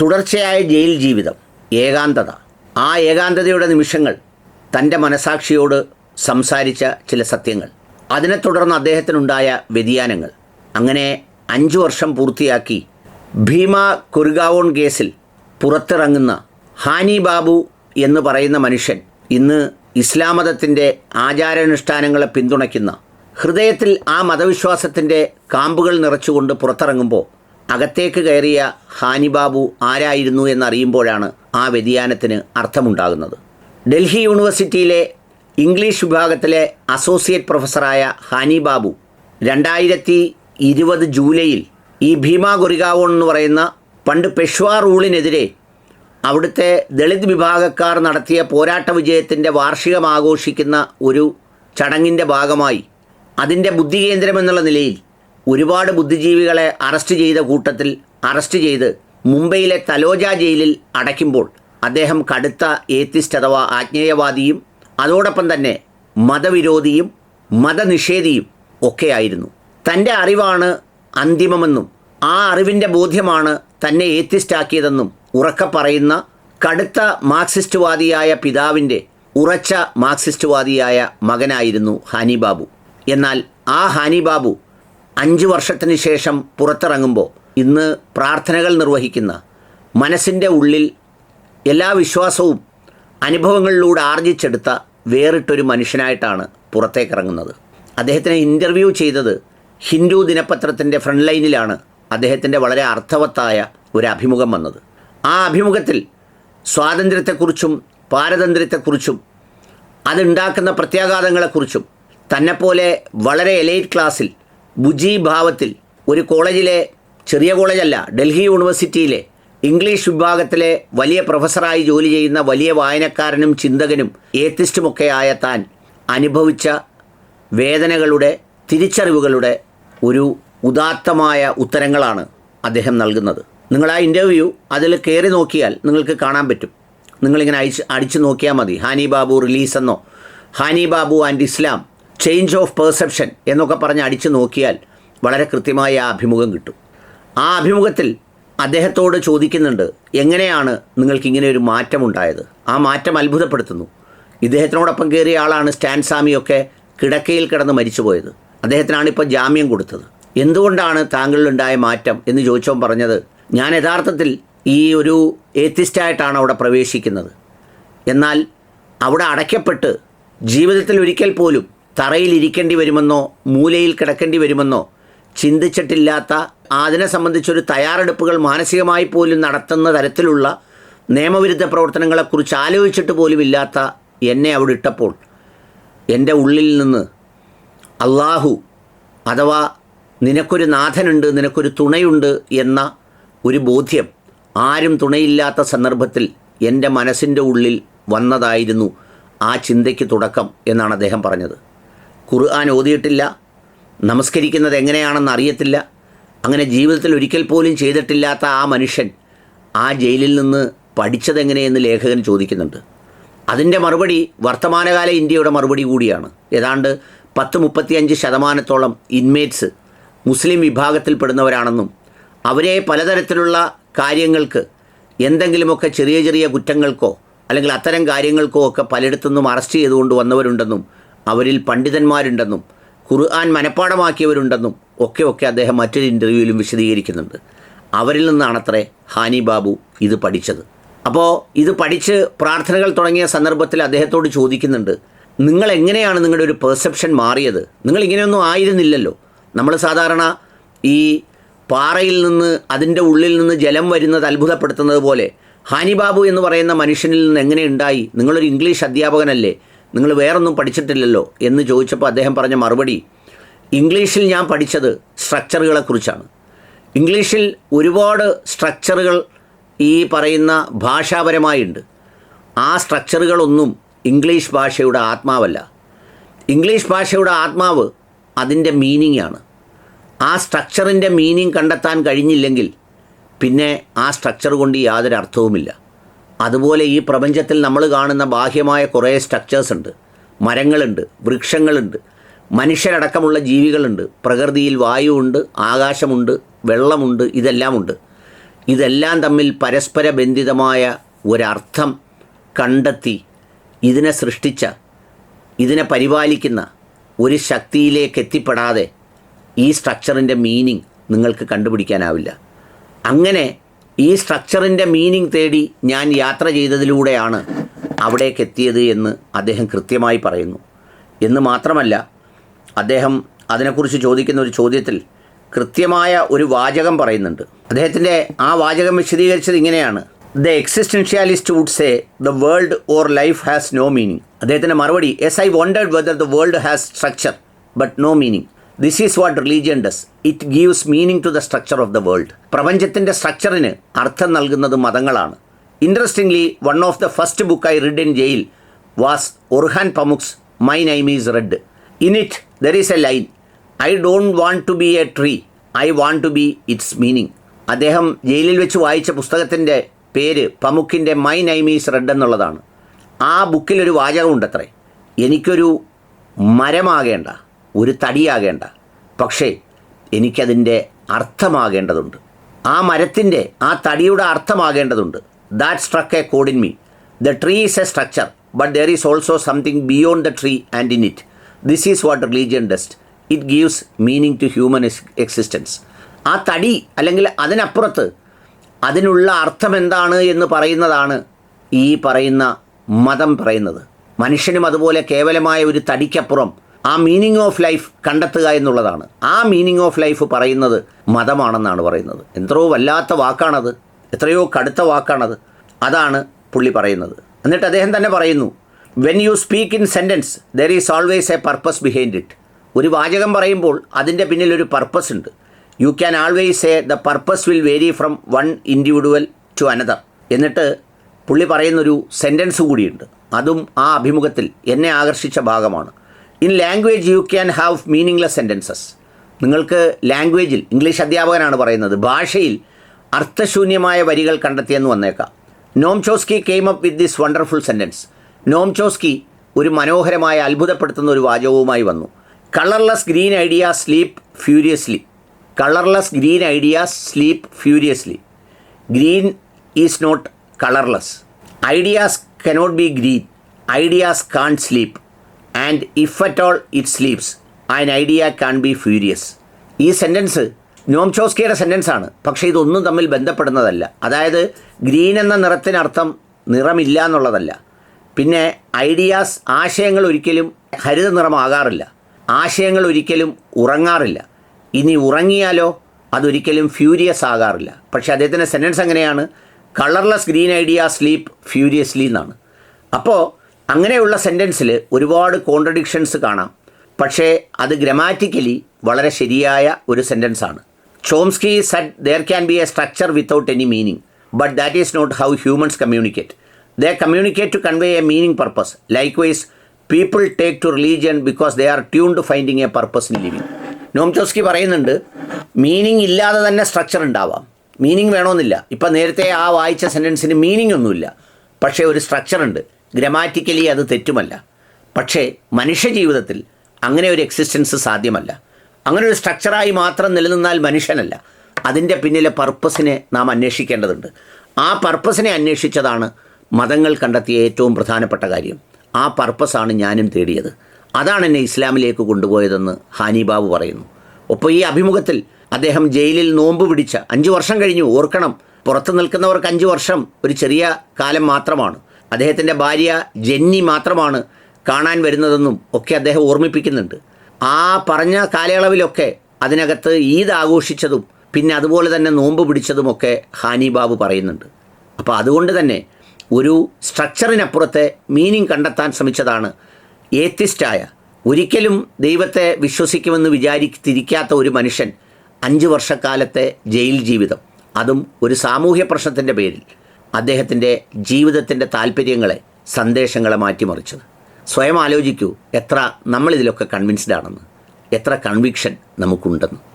തുടർച്ചയായ ജയിൽ ജീവിതം ഏകാന്തത. ആ ഏകാന്തതയുടെ നിമിഷങ്ങൾ തന്റെ മനസാക്ഷിയോട് സംസാരിച്ച ചില സത്യങ്ങൾ. അതിനെ തുടർന്ന് അദ്ദേഹത്തിനുണ്ടായ വ്യതിയാനങ്ങൾ. അങ്ങനെ അഞ്ചു വർഷം പൂർത്തിയാക്കി ഭീമ കുരുഗാവോൺ കേസിൽ പുറത്തിറങ്ങുന്ന ഹാനി ബാബു എന്ന് പറയുന്ന മനുഷ്യൻ ഇന്ന് ഇസ്ലാം മതത്തിന്റെ ആചാരാനുഷ്ഠാനങ്ങളെ പിന്തുണയ്ക്കുന്ന ഹൃദയത്തിൽ ആ മതവിശ്വാസത്തിന്റെ കാമ്പുകൾ നിറച്ചുകൊണ്ട് പുറത്തിറങ്ങുമ്പോൾ അകത്തേക്ക് കയറിയ ഹാനിബാബു ആരായിരുന്നു എന്നറിയുമ്പോഴാണ് ആ വ്യതിയാനത്തിന് അർത്ഥമുണ്ടാകുന്നത്. ഡൽഹി യൂണിവേഴ്സിറ്റിയിലെ ഇംഗ്ലീഷ് വിഭാഗത്തിലെ അസോസിയേറ്റ് പ്രൊഫസറായ ഹാനിബാബു രണ്ടായിരത്തി ഇരുപത് ജൂലൈയിൽ ഈ ഭീമ ഗുരിഗാവോൺ എന്ന് പറയുന്ന പണ്ട് പെഷ്വാ റൂളിനെതിരെ അവിടുത്തെ ദളിത് വിഭാഗക്കാർ നടത്തിയ പോരാട്ട വിജയത്തിന്റെ വാർഷികം ആഘോഷിക്കുന്ന ഒരു ചടങ്ങിന്റെ ഭാഗമായി അതിന്റെ ബുദ്ധികേന്ദ്രം എന്നുള്ള നിലയിൽ ഒരുപാട് ബുദ്ധിജീവികളെ അറസ്റ്റ് ചെയ്ത കൂട്ടത്തിൽ അറസ്റ്റ് ചെയ്ത് മുംബൈയിലെ തലോജ ജയിലിൽ അടയ്ക്കുമ്പോൾ അദ്ദേഹം കടുത്ത ഏത്തിസ്റ്റ് അഥവാ ആജ്ഞേയവാദിയും അതോടൊപ്പം തന്നെ മതവിരോധിയും മതനിഷേധിയും ഒക്കെയായിരുന്നു. തന്റെ അറിവാണ് അന്തിമമെന്നും ആ അറിവിന്റെ ബോധ്യമാണ് തന്നെ ഏത്തിസ്റ്റാക്കിയതെന്നും ഉറക്കെ പറയുന്ന കടുത്ത മാർക്സിസ്റ്റുവാദിയായ പിതാവിന്റെ ഉറച്ച മാർക്സിസ്റ്റുവാദിയായ മകനായിരുന്നു ഹാനിബാബു. എന്നാൽ ആ ഹാനി ബാബു അഞ്ച് വർഷത്തിന് ശേഷം പുറത്തിറങ്ങുമ്പോൾ ഇന്ന് പ്രാർത്ഥനകൾ നിർവഹിക്കുന്ന മനസ്സിന്റെ ഉള്ളിൽ എല്ലാ വിശ്വാസവും അനുഭവങ്ങളിലൂടെ ആർജിച്ചെടുത്ത വേറിട്ടൊരു മനുഷ്യനായിട്ടാണ് പുറത്തേക്ക് ഇറങ്ങുന്നത് അദ്ദേഹത്തിനെ ഇന്റർവ്യൂ ചെയ്തത് ഹിന്ദു ദിനപത്രത്തിന്റെ ഫ്രണ്ട് ലൈനിലാണ് അദ്ദേഹത്തിന്റെ വളരെ അർത്ഥവത്തായ ഒരു അഭിമുഖം വന്നത്. ആ അഭിമുഖത്തിൽ സ്വാതന്ത്ര്യത്തെക്കുറിച്ചും പാരതന്ത്ര്യത്തെക്കുറിച്ചും അതുണ്ടാക്കുന്ന പ്രത്യാഘാതങ്ങളെക്കുറിച്ചും തന്നെപ്പോലെ വളരെ എലൈറ്റ് ക്ലാസ്സിൽ ഭാവത്തിൽ ഒരു കോളേജിലെ ചെറിയ കോളേജല്ല ഡൽഹി യൂണിവേഴ്സിറ്റിയിലെ ഇംഗ്ലീഷ് വിഭാഗത്തിലെ വലിയ പ്രൊഫസറായി ജോലി ചെയ്യുന്ന വലിയ വായനക്കാരനും ചിന്തകനും ഏത്തിസ്റ്റുമൊക്കെയായ താൻ അനുഭവിച്ച വേദനകളുടെ തിരിച്ചറിവുകളുടെ ഒരു ഉദാത്തമായ ഉത്തരങ്ങളാണ് അദ്ദേഹം നൽകുന്നത്. നിങ്ങൾ ആ ഇന്റർവ്യൂ അതിൽ കയറി നോക്കിയാൽ നിങ്ങൾക്ക് കാണാൻ പറ്റും. നിങ്ങളിങ്ങനെ അയച്ച് അടിച്ചു നോക്കിയാൽ മതി. ഹാനി ബാബു റിലീസ് എന്നോ Hany Babu and Islam change of perception എന്നൊക്കെ പറഞ്ഞ് അടിച്ചു നോക്കിയാൽ വളരെ കൃത്യമായ അഭിമുഖം കിട്ടും. ആ അഭിമുഖത്തിൽ അദ്ദേഹത്തോട് ചോദിക്കുന്നുണ്ട് എങ്ങനെയാണ് നിങ്ങൾക്ക് ഇങ്ങനെ ഒരു മാറ്റമുണ്ടായത്? ആ മാറ്റം അത്ഭുതപ്പെടുത്തുന്നു. ഇദ്ദേഹത്തിനോടൊപ്പം കയറിയ ആളാണ് സ്റ്റാൻ സാമിയൊക്കെ കിടക്കയിൽ കിടന്ന് മരിച്ചുപോയത്. അദ്ദേഹത്തിനാണ് ഇപ്പോൾ ജാമ്യം കൊടുത്തത്. എന്തുകൊണ്ടാണ് താങ്കളിലുണ്ടായ മാറ്റം എന്ന് ചോദിച്ചവൻ പറഞ്ഞത് ഞാൻ യഥാർത്ഥത്തിൽ ഈ ഒരു ഏത്തിസ്റ്റായിട്ടാണ് അവിടെ പ്രവേശിക്കുന്നത്. എന്നാൽ അവിടെ അടയ്ക്കപ്പെട്ട് ജീവിതത്തിൽ ഒരിക്കൽ പോലും തറയിൽ ഇരിക്കേണ്ടി വരുമെന്നോ മൂലയിൽ കിടക്കേണ്ടി വരുമെന്നോ ചിന്തിച്ചിട്ടില്ലാത്ത അതിനെ സംബന്ധിച്ചൊരു തയ്യാറെടുപ്പുകൾ മാനസികമായി പോലും നടത്തുന്ന തരത്തിലുള്ള നിയമവിരുദ്ധ പ്രവർത്തനങ്ങളെക്കുറിച്ച് ആലോചിച്ചിട്ട് പോലും ഇല്ലാത്ത എന്നെ അവിടെ ഇട്ടപ്പോൾ എന്റെ ഉള്ളിൽ നിന്ന് അള്ളാഹു അഥവാ നിനക്കൊരു നാഥനുണ്ട് നിനക്കൊരു തുണയുണ്ട് എന്ന ഒരു ബോധ്യം ആരും തുണയില്ലാത്ത സന്ദർഭത്തിൽ എന്റെ മനസ്സിന്റെ ഉള്ളിൽ വന്നതായിരുന്നു ആ ചിന്തയ്ക്ക് തുടക്കം എന്നാണ് അദ്ദേഹം പറഞ്ഞത്. ഖുർആൻ ഓതിയിട്ടില്ല നമസ്കരിക്കുന്നത് എങ്ങനെയാണെന്ന് അറിയത്തില്ല അങ്ങനെ ജീവിതത്തിൽ ഒരിക്കൽ പോലും ചെയ്തിട്ടില്ലാത്ത ആ മനുഷ്യൻ ആ ജയിലിൽ നിന്ന് പഠിച്ചതെങ്ങനെയെന്ന് ലേഖകൻ ചോദിക്കുന്നുണ്ട്. അതിന്റെ മറുപടി വർത്തമാനകാല ഇന്ത്യയുടെ മറുപടി കൂടിയാണ്. ഏതാണ്ട് പത്ത് മുപ്പത്തിയഞ്ച് ശതമാനത്തോളം ഇൻമേറ്റ്സ് മുസ്ലിം വിഭാഗത്തിൽപ്പെടുന്നവരാണെന്നും അവരെ പലതരത്തിലുള്ള കാര്യങ്ങൾക്ക് എന്തെങ്കിലുമൊക്കെ ചെറിയ ചെറിയ കുറ്റങ്ങൾക്കോ അല്ലെങ്കിൽ അത്തരം കാര്യങ്ങൾക്കോ ഒക്കെ പലയിടത്തുനിന്നും അറസ്റ്റ് ചെയ്തുകൊണ്ട് വന്നവരുണ്ടെന്നും അവരിൽ പണ്ഡിതന്മാരുണ്ടെന്നും ഖുർആൻ മനഃപ്പാടമാക്കിയവരുണ്ടെന്നും ഒക്കെ ഒക്കെ അദ്ദേഹം മറ്റൊരു ഇന്റർവ്യൂവിലും വിശദീകരിക്കുന്നുണ്ട്. അവരിൽ നിന്നാണത്രേ ഹാനി ബാബു ഇത് പഠിച്ചത്. അപ്പോൾ ഇത് പഠിച്ച് പ്രാർത്ഥനകൾ തുടങ്ങിയ സന്ദർഭത്തിൽ അദ്ദേഹത്തോട് ചോദിക്കുന്നുണ്ട് നിങ്ങൾ എങ്ങനെയാണ് നിങ്ങളുടെ ഒരു പെർസെപ്ഷൻ മാറിയത്? നിങ്ങൾ ഇങ്ങനെയൊന്നും ആയിരുന്നില്ലല്ലോ. നമ്മൾ സാധാരണ ഈ പാറയിൽ നിന്ന് അതിന്റെ ഉള്ളിൽ നിന്ന് ജലം വരുന്നത് അത്ഭുതപ്പെടുത്തുന്നത് പോലെ ഹാനി ബാബു എന്ന് പറയുന്ന മനുഷ്യനിൽ നിന്ന് എങ്ങനെ ഉണ്ടായി? നിങ്ങളൊരു ഇംഗ്ലീഷ് അധ്യാപകനല്ലേ? നിങ്ങൾ വേറൊന്നും പഠിച്ചിട്ടില്ലല്ലോ എന്ന് ചോദിച്ചപ്പോൾ അദ്ദേഹം പറഞ്ഞ മറുപടി ഇംഗ്ലീഷിൽ ഞാൻ പഠിച്ചത് സ്ട്രക്ചറുകളെക്കുറിച്ചാണ് ഇംഗ്ലീഷിൽ ഒരുപാട് സ്ട്രക്ചറുകൾ ഈ പറയുന്ന ഭാഷാപരമായുണ്ട്. ആ സ്ട്രക്ചറുകളൊന്നും ഇംഗ്ലീഷ് ഭാഷയുടെ ആത്മാവല്ല. ഇംഗ്ലീഷ് ഭാഷയുടെ ആത്മാവ് അതിന്റെ മീനിങ് ആണ് ആ സ്ട്രക്ചറിന്റെ മീനിങ് കണ്ടെത്താൻ കഴിഞ്ഞില്ലെങ്കിൽ പിന്നെ ആ സ്ട്രക്ചർ കൊണ്ട് യാതൊരു അർത്ഥവുമില്ല. അതുപോലെ ഈ പ്രപഞ്ചത്തിൽ നമ്മൾ കാണുന്ന ബാഹ്യമായ കുറേ സ്ട്രക്ചേഴ്സ് ഉണ്ട്. മരങ്ങളുണ്ട് വൃക്ഷങ്ങളുണ്ട് മനുഷ്യരടക്കമുള്ള ജീവികളുണ്ട്. പ്രകൃതിയിൽ വായുവുണ്ട് ആകാശമുണ്ട് വെള്ളമുണ്ട് ഇതെല്ലാമുണ്ട്. ഇതെല്ലാം തമ്മിൽ പരസ്പര ബന്ധിതമായ ഒരർത്ഥം കണ്ടെത്തി ഇതിനെ സൃഷ്ടിച്ച ഇതിനെ പരിപാലിക്കുന്ന ഒരു ശക്തിയിലേക്ക് എത്തിപ്പെടാതെ ഈ സ്ട്രക്ചറിന്റെ മീനിങ് നിങ്ങൾക്ക് കണ്ടുപിടിക്കാനാവില്ല. അങ്ങനെ ഈ സ്ട്രക്ചറിന്റെ മീനിങ് തേടി ഞാൻ യാത്ര ചെയ്തതിലൂടെയാണ് അവിടേക്ക് എത്തിയത് എന്ന് അദ്ദേഹം കൃത്യമായി പറയുന്നു. എന്ന് മാത്രമല്ല അദ്ദേഹം അതിനെക്കുറിച്ച് ചോദിക്കുന്ന ഒരു ചോദ്യത്തിൽ കൃത്യമായ ഒരു വാചകം പറയുന്നുണ്ട്. അദ്ദേഹത്തിന്റെ ആ വാചകം വിശദീകരിച്ചത് ഇങ്ങനെയാണ്. The existentialist would say the world or life has no meaning അദ്ദേഹത്തിന്റെ മറുപടി as I wondered whether the world has structure but no meaning this is what religion does it gives meaning to the structure of the world പ്രപഞ്ചത്തിന്റെ സ്ട്രക്ചറിന് അർത്ഥം നൽകുന്നത് മതങ്ങളാണ്. Interestingly one of the first book I read in jail was Orhan Pamuk's my name is red in it there is a line I don't want to be a tree I want to be its meaning അദ്ദേഹം ജയിലിൽ വെച്ച് വായിച്ച പുസ്തകത്തിന്റെ പേര് പമുക്കിന്റെ my name is red എന്നുള്ളതാണ്. ആ ബുക്കിലൊരു വാചകമുണ്ടത്രേ. എനിക്കൊരു മരമാകേണ്ട. ഒരു തടിയാകേണ്ട. പക്ഷേ എനിക്കതിന്റെ അർത്ഥമാകേണ്ടതുണ്ട്. ആ മരത്തിന്റെ ആ തടിയുടെ അർത്ഥമാകേണ്ടതുണ്ട്. That struck a code in me the tree is a structure but there is also something beyond the tree and in it this is what religion does it gives meaning to human existence ആ തടി അല്ലെങ്കിൽ അതിനപ്പുറത്ത് അതിനുള്ള അർത്ഥം എന്താണ് എന്ന് പറയുന്നതാണ് ഈ പറയുന്ന മതം പറയുന്നത്. മനുഷ്യനും അതുപോലെ കേവലമായ ഒരു തടിക്കപ്പുറം ആ മീനിങ് ഓഫ് ലൈഫ് കണ്ടെത്തുക എന്നുള്ളതാണ്. ആ മീനിങ് ഓഫ് ലൈഫ് പറയുന്നത് മതമാണെന്നാണ് പറയുന്നത്. എത്രയോ വല്ലാത്ത വാക്കാണത്. എത്രയോ കടുത്ത വാക്കാണത്. അതാണ് പുള്ളി പറയുന്നത്. എന്നിട്ട് അദ്ദേഹം തന്നെ പറയുന്നു when you speak in sentence there is always a purpose behind it ഒരു വാചകം പറയുമ്പോൾ അതിന്റെ പിന്നിൽ ഒരു പർപ്പസ് ഉണ്ട്. You can always a the purpose will vary from one individual to another എന്നിട്ട് പുള്ളി പറയുന്നൊരു സെന്റൻസ് കൂടിയുണ്ട്. അതും ആ അഭിമുഖത്തിൽ എന്നെ ആകർഷിച്ച ഭാഗമാണ്. In language you can have meaningless sentences നിങ്ങൾക്ക് ലാംഗ്വേജിൽ ഇംഗ്ലീഷ് അധ്യാപകനാണ് പറയുന്നത് ഭാഷയിൽ അർത്ഥശൂന്യമായ വരികൾ കണ്ടെത്തിയെന്ന് വന്നേക്കാം. Noam Chomsky came up with this wonderful sentence Noam Chomsky ഒരു മനോഹരമായ അത്ഭുതപ്പെടുത്തുന്ന ഒരു വാചകവുമായി വന്നു. Colourless green idea sleep furiously. Colourless green idea sleep furiously. Green is not colourless ideas cannot be green. Ideas can sleep. And if at all it sleeps an idea can be furious ഈ sentence Noam ചോസ്കിയുടെ sentence ആണ്. പക്ഷേ ഇതൊന്നും തമ്മിൽ ബന്ധപ്പെടുന്നതല്ല. അതായത് green എന്ന നിറത്തിനർത്ഥം നിറമില്ല എന്നുള്ളതല്ല. പിന്നെ ഐഡിയാസ് ആശയങ്ങൾ ഒരിക്കലും ഹരിത നിറമാകാറില്ല. ആശയങ്ങൾ ഒരിക്കലും ഉറങ്ങാറില്ല. ഇനി ഉറങ്ങിയാലോ അതൊരിക്കലും ഫ്യൂരിയസ് ആകാറില്ല. പക്ഷേ അദ്ദേഹത്തിന്റെ സെന്റൻസ് എങ്ങനെയാണ്? Colourless green idea sleep furiously എന്നാണ്. അപ്പോൾ അങ്ങനെയുള്ള സെന്റൻസിൽ ഒരുപാട് കോൺട്രഡിക്ഷൻസ് കാണാം. പക്ഷേ അത് ഗ്രമാറ്റിക്കലി വളരെ ശരിയായ ഒരു സെന്റൻസാണ് Chomsky said there can be a structure without any meaning but that is not how humans communicate they communicate to convey a meaning purpose like why's people take to religion because they are tune to finding a purpose in living Noam Chomsky പറയുന്നുണ്ട് meaning ഇല്ലാതെ തന്നെ structure ഉണ്ടാവാം. Meaning വേണമെന്നില്ല ഇപ്പം നേരത്തെ ആ വായിച്ച സെന്റൻസിന് meaning ഒന്നുമില്ല. പക്ഷേ ഒരു സ്ട്രക്ചർ ഉണ്ട്. ഗ്രമാറ്റിക്കലി അത് തെറ്റുമല്ല. പക്ഷേ മനുഷ്യജീവിതത്തിൽ അങ്ങനെ ഒരു എക്സിസ്റ്റൻസ് സാധ്യമല്ല. അങ്ങനെ ഒരു സ്ട്രക്ചറായി മാത്രം നിലനിന്നാൽ മനുഷ്യനല്ല. അതിന്റെ പിന്നിലെ പർപ്പസിനെ നാം അന്വേഷിക്കേണ്ടതുണ്ട്. ആ പർപ്പസിനെ അന്വേഷിച്ചതാണ് മതങ്ങൾ കണ്ടെത്തിയ ഏറ്റവും പ്രധാനപ്പെട്ട കാര്യം. ആ പർപ്പസാണ് ഞാനും തേടിയത്. അതാണ് എന്നെ ഇസ്ലാമിലേക്ക് കൊണ്ടുപോയതെന്ന് ഹാനി ബാബു പറയുന്നു. ഒപ്പം ഈ അഭിമുഖത്തിൽ അദ്ദേഹം ജയിലിൽ നോമ്പ് പിടിച്ച അഞ്ച് വർഷം കഴിഞ്ഞു. ഓർക്കണം പുറത്ത് നിൽക്കുന്നവർക്ക് അഞ്ച് വർഷം ഒരു ചെറിയ കാലം മാത്രമാണ്. അദ്ദേഹത്തിന്റെ ഭാര്യ ജെന്നി മാത്രമാണ് കാണാൻ വരുന്നതെന്നും ഒക്കെ അദ്ദേഹം ഓർമ്മിപ്പിക്കുന്നുണ്ട്. ആ പറഞ്ഞ കാലയളവിലൊക്കെ അതിനകത്ത് ഈദ് ആഘോഷിച്ചതും പിന്നെ അതുപോലെ തന്നെ നോമ്പ് പിടിച്ചതുമൊക്കെ ഹാനി ബാബു പറയുന്നുണ്ട്. അപ്പോൾ അതുകൊണ്ട് തന്നെ ഒരു സ്ട്രക്ചറിനപ്പുറത്തെ മീനിങ് കണ്ടെത്താൻ ശ്രമിച്ചതാണ് ഏത്തിസ്റ്റായ. ഒരിക്കലും ദൈവത്തെ വിശ്വസിക്കുമെന്ന് വിചാരിത്തിരിക്കാത്ത ഒരു മനുഷ്യൻ അഞ്ച് വർഷക്കാലത്തെ ജയിൽ ജീവിതം. അതും ഒരു സാമൂഹ്യ പ്രശ്നത്തിന്റെ പേരിൽ. അദ്ദേഹത്തിന്റെ ജീവിതത്തിന്റെ താല്പര്യങ്ങളെ സന്ദേശങ്ങളെ മാറ്റിമറിച്ചത്. സ്വയം ആലോചിക്കൂ എത്ര നമ്മളിതിലൊക്കെ കൺവിൻസ്ഡ് ആണെന്ന്. എത്ര കൺവിക്ഷൻ നമുക്കുണ്ടെന്ന്.